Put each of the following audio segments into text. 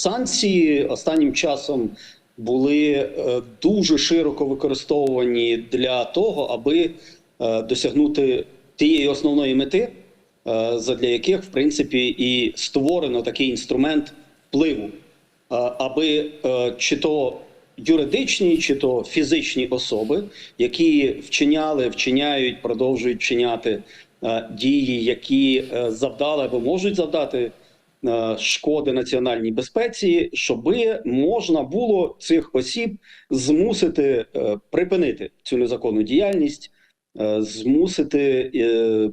Санкції останнім часом були е, дуже широко використовувані для того, аби е, досягнути тієї основної мети, е, задля яких, в принципі, і створено такий інструмент впливу, аби чи то юридичні, чи то фізичні особи, які вчиняли, вчиняють, продовжують вчиняти дії, які завдали або можуть завдати шкоди національній безпеці, щоби можна було цих осіб змусити е, припинити цю незаконну діяльність, е, змусити е,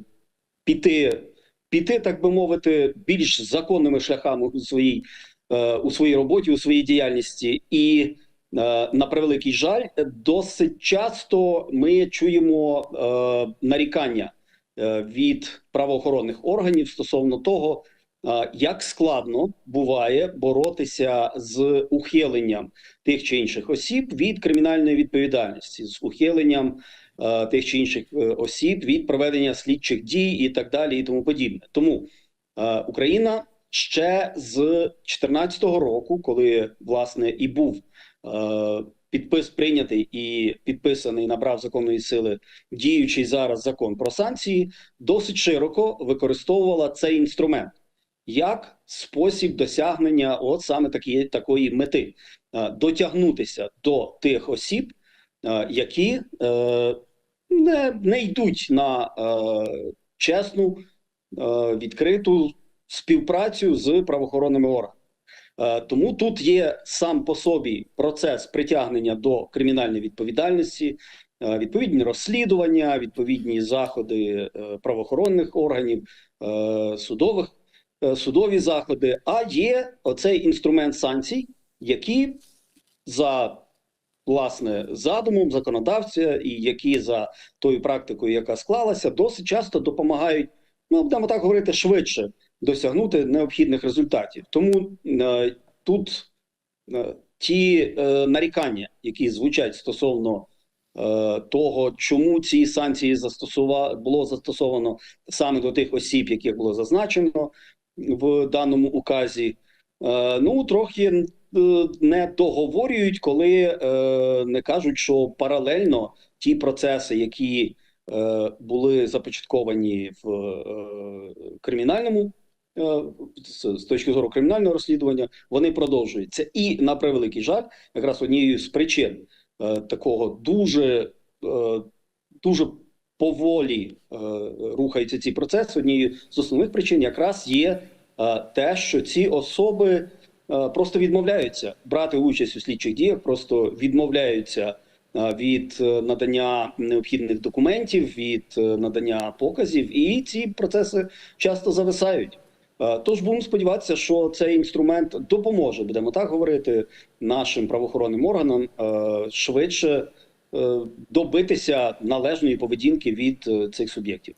піти, піти, так би мовити, більш законними шляхами у своїй е, у своїй роботі, у своїй діяльності, і е, на превеликий жаль, досить часто ми чуємо е, нарікання е, від правоохоронних органів стосовно того, е, як складно буває боротися з ухиленням тих чи інших осіб від кримінальної відповідальності, з ухиленням тих чи інших е, осіб від проведення слідчих дій і так далі, і тому подібне. Тому Україна ще з 2014 року, коли власне і був підпис прийнятий і підписаний, набрав законної сили діючий зараз закон про санкції, досить широко використовувала цей інструмент як спосіб досягнення от саме такі, такої мети е, дотягнутися до тих осіб, е, які е, не, не йдуть на чесну, відкриту співпрацю з правоохоронними органами. Тому тут є сам по собі процес притягнення до кримінальної відповідальності, відповідні розслідування, відповідні заходи правоохоронних органів, судових судові заходи. А є оцей інструмент санкцій, які за власне задумом законодавця, і які за тою практикою, яка склалася, досить часто допомагають, ну будемо так говорити, швидше досягнути необхідних результатів. Тому е, тут е, ті е, нарікання, які звучать стосовно е, того, чому ці санкції застосува... було застосовано саме до тих осіб, яких було зазначено в даному указі, е, ну трохи е, не договорюють, коли е, не кажуть, що паралельно ті процеси, які були започатковані в кримінальному з, точки зору кримінального розслідування, вони продовжуються. І на превеликий жаль, якраз однією з причин такого дуже, дуже поволі е, рухаються ці процеси. Однією з основних причин якраз є е, те, що ці особи е, просто відмовляються брати участь у слідчих діях, просто відмовляються е, від е, надання необхідних документів, від е, надання показів, і ці процеси часто зависають. Е, Тож будемо сподіватися, що цей інструмент допоможе, будемо так говорити, нашим правоохоронним органам швидше добитися належної поведінки від е, цих суб'єктів.